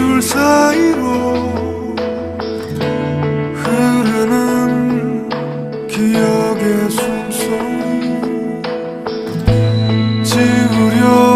입술 사이로 흐르는 기억의 숨소리 지우려